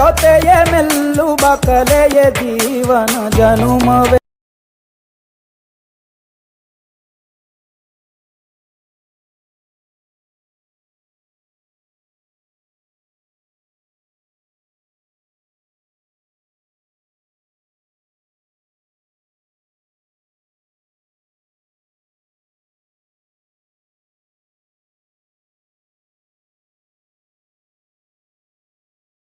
ಜೊತೆಯ ಮೆಲ್ಲುವ ಕಲೆಯ ಜೀವನ ಜನುಮವೇ.